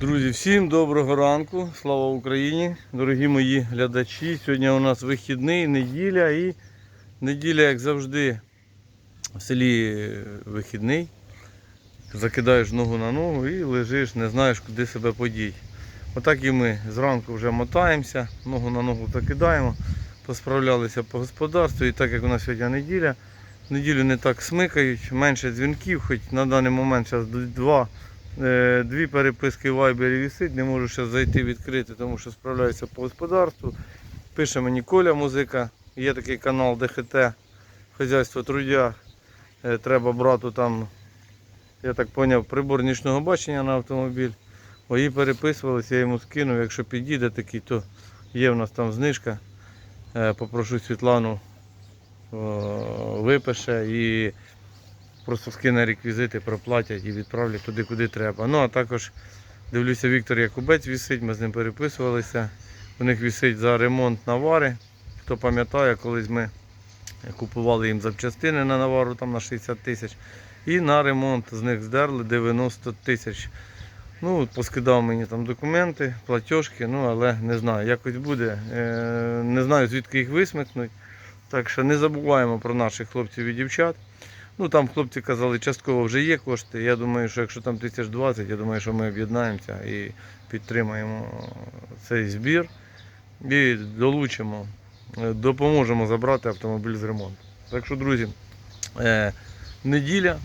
Друзі, всім доброго ранку, слава Україні, дорогі мої глядачі. Сьогодні у нас вихідний, неділя і неділя, як завжди, в селі вихідний. Закидаєш ногу на ногу і лежиш, не знаєш, куди себе подіти. Отак і ми зранку вже мотаємося, ногу на ногу закидаємо, посправлялися по господарству. І так як у нас сьогодні неділя, неділю не так смикають, менше дзвінків, хоч на даний момент зараз два. Е, Дві переписки в Вайбері висить, не можу зараз зайти відкрити, тому що справляюся по господарству. Пише мені Коля музика, є такий канал ДХТ, хазяйство трудя. Е, Треба брату там, я так зрозумів, прибор нічного бачення на автомобіль. Мої переписувалися, я йому скинув, якщо підійде такий, то є в нас там знижка. Е, Попрошу Світлану випише і просто скине реквізити, проплатять і відправлять туди, куди треба. Ну а також дивлюся, Віктор Якубець вісить, ми з ним переписувалися. У них вісить за ремонт навари. Хто пам'ятає, колись ми купували їм запчастини на навару там на 60 тисяч. І на ремонт з них здерли 90 тисяч. Ну, поскидав мені там документи, платіжки, ну але не знаю, якось буде. Е, не знаю, звідки їх висмикнуть. Так що не забуваємо про наших хлопців і дівчат. Ну там хлопці казали, частково вже є кошти. Я думаю, що якщо там 1020, я думаю, що ми об'єднаємося і підтримаємо цей збір і долучимо, е, допоможемо забрати автомобіль з ремонту. Так що, друзі, е, неділя,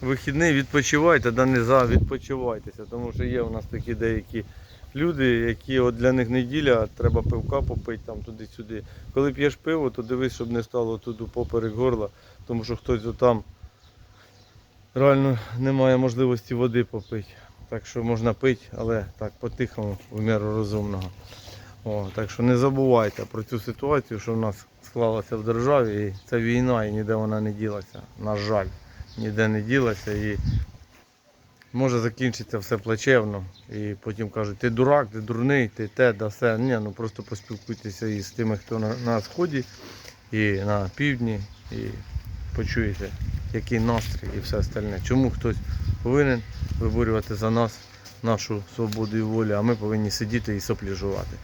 вихідний, відпочивайте, да не за відпочивайтеся, тому що є у нас такі деякі люди, які от для них неділя, треба пивка попити там туди-сюди. Коли п'єш пиво, то дивись, щоб не стало тут поперек горла, тому що хтось там реально немає можливості води попити. Так що можна пити, але так по-тихому, в міру розумного. О, так що не забувайте про цю ситуацію, що в нас склалася в державі. І це війна і ніде вона не ділася. На жаль, ніде не ділася. І може закінчиться все плачевно. І потім кажуть, ти дурак, ти дурний, ти те, да все. Ні, ну просто поспілкуйтеся із тими, хто на, на сході і на півдні, і почуєте, який настрій і все остальне. Чому хтось повинен виборювати за нас нашу свободу і волю, а ми повинні сидіти і сопліжувати.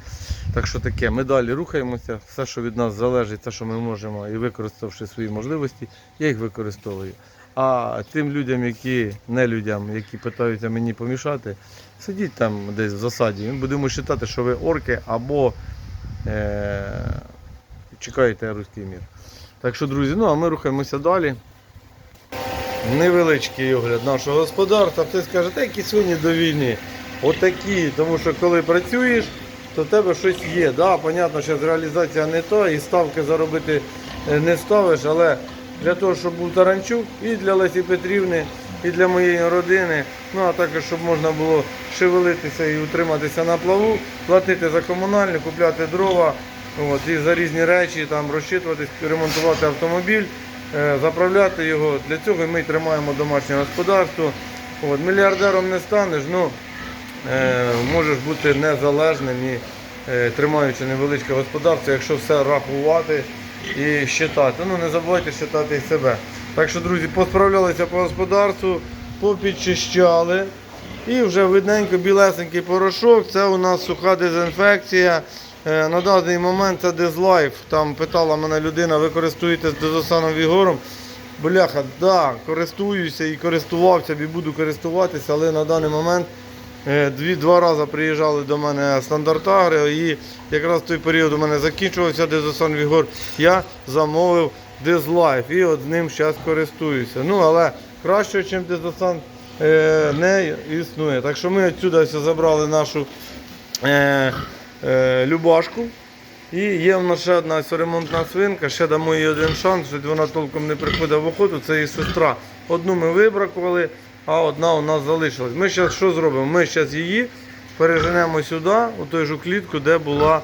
Так що таке, ми далі рухаємося, все, що від нас залежить, те, що ми можемо, і використавши свої можливості, я їх використовую. А тим людям, які не людям, які питаються мені помішати, сидіть там десь в засаді. Ми будемо вважати, що ви орки або е- чекаєте руський мір. Так що, друзі, ну а ми рухаємося далі. Невеличкий огляд нашого господарства. Ти скаже, та які свині до війни. Отакі, тому що коли працюєш, то в тебе щось є. Да, Понятно, що реалізація не то і ставки заробити е, не ставиш, але для того, щоб був Таранчук і для Лесі Петрівни, і для моєї родини, ну а також, щоб можна було шевелитися і утриматися на плаву, платити за комунальне, купляти дрова, от, і за різні речі, там розчитуватись, ремонтувати автомобіль, заправляти його. Для цього ми тримаємо домашнє господарство. От, мільярдером не станеш, ну е, можеш бути незалежним і е, тримаючи невеличке господарство, якщо все рахувати і считати. Ну не забувайте считати і себе. Так що, друзі, посправлялися по господарству, попідчищали. І вже видненько білесенький порошок. Це у нас суха дезінфекція. Е, На даний момент це Дезлайф. Там питала мене людина, ви користуєтесь дезосаном Вігором. Бляха, да, користуюся і користувався, і буду користуватися, але на даний момент е, дві, два рази приїжджали до мене стандартагри, і якраз в той період у мене закінчувався дезосан Вігор. Я замовив Дезлайф і от з ним зараз користуюся. Ну, але краще, ніж дезосан, е, не існує. Так що ми відсюди забрали нашу Любашку. І є в нас ще одна ремонтна свинка, ще дамо їй один шанс, що вона толком не приходить в охоту, це її сестра. Одну ми вибракували, а одна у нас залишилась. Ми зараз що зробимо? Ми зараз її переженемо сюди, у той же клітку, де була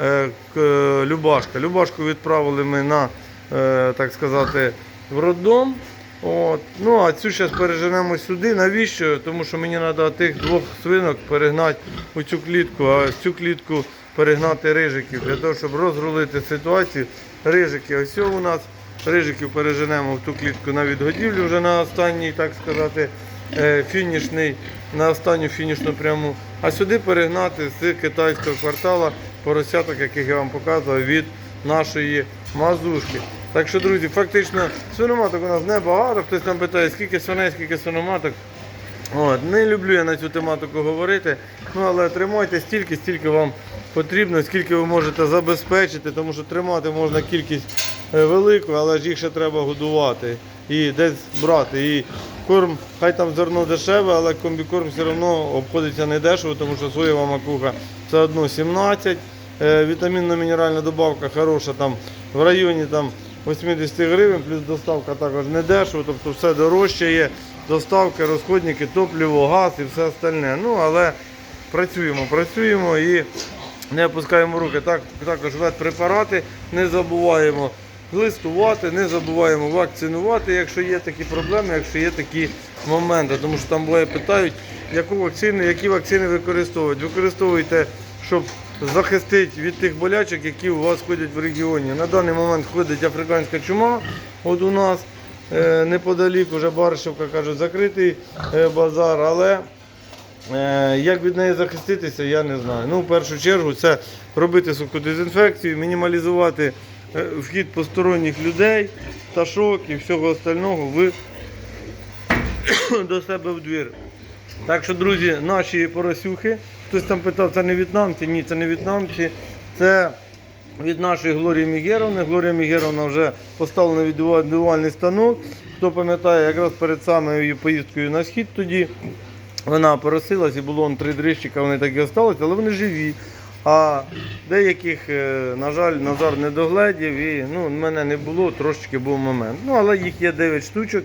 е, к- Любашка. Любашку відправили ми на, е, так сказати, в роддом. От. Ну, а цю зараз переженемо сюди. Навіщо? Тому що мені треба тих двох свинок перегнати у цю клітку, а цю клітку перегнати рижиків для того, щоб розрулити ситуацію. Рижики, ось у нас. Рижиків переженемо в ту клітку на відгодівлю вже на останній, так сказати, е, фінішний, на останню фінішну пряму. а сюди перегнати з китайського квартала поросяток, яких я вам показував від нашої мазушки. Так що, друзі, фактично свиноматок у нас небагато. Хтось там питає, скільки свиней, скільки свиноматок. От, не люблю я на цю тематику говорити, ну але тримайте стільки, стільки вам потрібно, скільки ви можете забезпечити, тому що тримати можна кількість е, велику, але ж їх ще треба годувати і десь брати. І корм, хай там зерно дешеве, але комбікорм все одно обходиться не дешево, тому що соєва макуха все одно 17. Е, Вітамінно-мінеральна добавка хороша там в районі там 80 гривень, плюс доставка також не дешево, тобто все дорожче є. Доставки, розходники, топливо, газ і все остальне. Ну, але працюємо, працюємо і не опускаємо руки. Так, також ветпрепарати не забуваємо листувати, не забуваємо вакцинувати, якщо є такі проблеми, якщо є такі моменти. Тому що там буває питають, яку вакцину, які вакцини використовують. Використовуйте, щоб захистити від тих болячок, які у вас ходять в регіоні. На даний момент ходить африканська чума. От у нас е, неподалік уже Баришевка кажуть, закритий е, базар, але Е, Як від неї захиститися, я не знаю. Ну, в першу чергу, це робити суку дезінфекцію, мінімалізувати вхід посторонніх людей, пташок і всього остального в, до себе в двір. Так що, друзі, наші поросюхи, хтось там питав, це не в'єтнамці? Ні, це не в'єтнамці. Це від нашої Глорії Мігеровни. Глорія Мігеровна вже поставлена відбувальний станок. Хто пам'ятає, якраз перед самою її поїздкою на схід тоді вона поросилась і було он три дрищика, вони так і осталися, але вони живі. А деяких, е, на жаль, Назар не догледів і ну, мене не було, трошечки був момент. Ну, але їх є 9 штучок.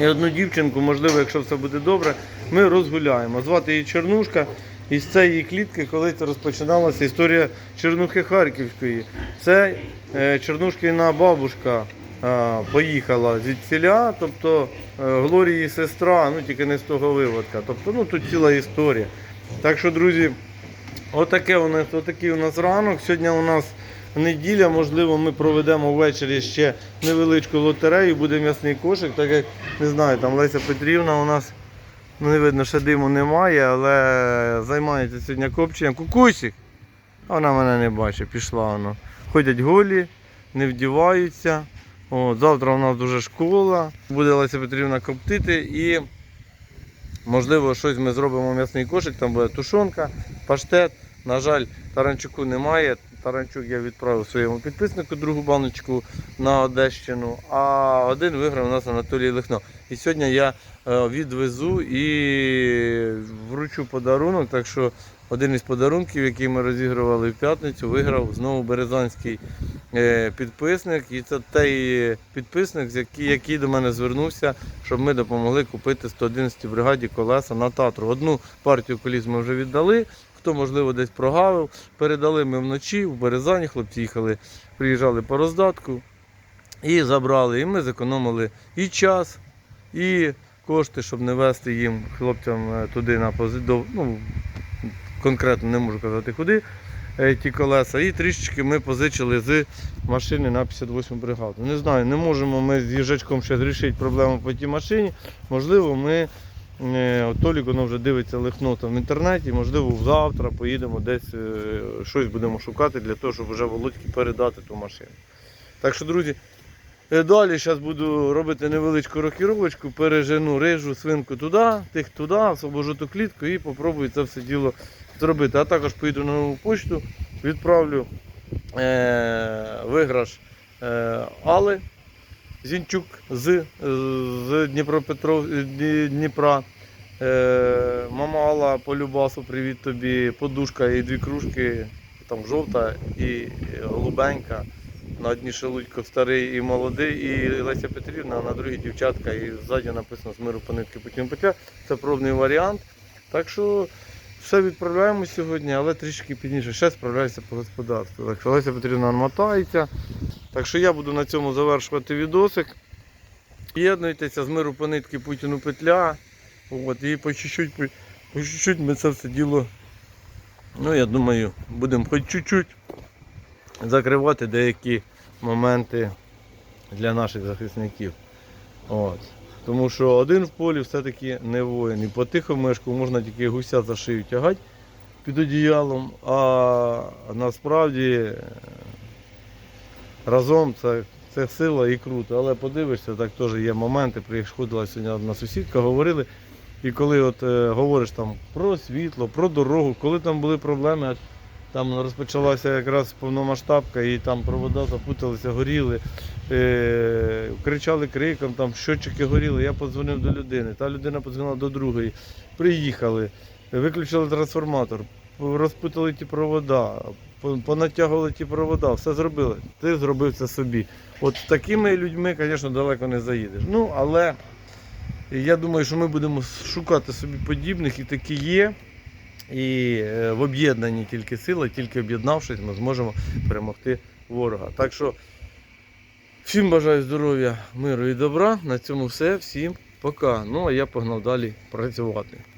І одну дівчинку, можливо, якщо все буде добре, ми розгуляємо. Звати її Чернушка. І з цієї клітки колись розпочиналася історія Чернухи Харківської. Це е, Чернушкина бабушка е, поїхала звідсіля, тобто е, Глорії сестра, ну тільки не з того виводка. Тобто, ну тут ціла історія. Так що, друзі, отаке у нас, отакий у нас ранок. Сьогодні у нас неділя, можливо, ми проведемо ввечері ще невеличку лотерею, буде м'ясний кошик, так як не знаю, там Леся Петрівна у нас. Ну, не видно, що диму немає, але займається сьогодні копченням. Кукусик! А вона мене не бачить, пішла вона. Ходять голі, не вдіваються. От, завтра у нас дуже школа. Буде Леся Петрівна коптити і можливо щось ми зробимо м'ясний кошик, там буде тушонка, паштет. На жаль, таранчуку немає. Таранчук я відправив своєму підписнику другу баночку на Одещину, а один виграв у нас Анатолій Лихно. І сьогодні я е, відвезу і вручу подарунок. Так що один із подарунків, який ми розігрували в п'ятницю, виграв знову березанський е, підписник. І це той підписник, який, до мене звернувся, щоб ми допомогли купити 111 бригаді колеса на Татру. Одну партію коліс ми вже віддали. Хто, можливо, десь прогавив, передали ми вночі в Березані, хлопці їхали, приїжджали по роздатку і забрали. І ми зекономили і час, і кошти, щоб не вести їм хлопцям е, туди на позицію. Ну, конкретно не можу казати куди е, ті колеса. І трішечки ми позичили з машини на 58 бригаду. Не знаю, не можемо ми з їжачком ще зрішити проблему по тій машині. Можливо, ми. Е, Толік вже дивиться лихнота в інтернеті, можливо, завтра поїдемо десь е, щось будемо шукати для того, щоб вже Володьки передати ту машину. Так що, друзі, е, далі зараз буду робити невеличку рокіровочку, пережену рижу свинку туди, тих туди, освобожу ту клітку і попробую це все діло зробити. А також поїду на нову почту, відправлю е, виграш е, Али Зінчук з, з Дніпропетров, Дніпра. Е, мама Алла по Любасу, привіт тобі. Подушка і дві кружки, там жовта і голубенька. На одній шелудько старий і молодий, і Леся Петрівна, а на другій дівчатка, і ззаді написано з миру по нитки потім петля. Це пробний варіант. Так що все відправляємо сьогодні, але трішки пізніше. Ще справляюся по господарству. Так що Леся Петрівна мотається. Так що я буду на цьому завершувати відосик. Єднуйтеся з миру по нитки Путіну петля. От, і по чуть-чуть, по, чуть-чуть ми це все діло. Ну, я думаю, будемо хоч чуть-чуть закривати деякі моменти для наших захисників. От. Тому що один в полі все-таки не воїн. І по тихомешку можна тільки гуся за шию тягати під одіялом, а насправді разом це, це сила і круто. Але подивишся, так теж є моменти. Приходила сьогодні одна сусідка, говорили. І коли от е, говориш там про світло, про дорогу, коли там були проблеми, там розпочалася якраз повномасштабка, і там провода запуталися, горіли, е, кричали криком, там щотчики горіли. Я подзвонив до людини, та людина подзвонила до другої. Приїхали, виключили трансформатор, розпутали ті провода, понатягували ті провода, все зробили. Ти зробив це собі. От з такими людьми, звісно, далеко не заїдеш. Ну, але я думаю, що ми будемо шукати собі подібних, і такі є. І е, в об'єднанні тільки сили, тільки об'єднавшись, ми зможемо перемогти ворога. Так що всім бажаю здоров'я, миру і добра. На цьому все. Всім пока. Ну а я погнав далі працювати.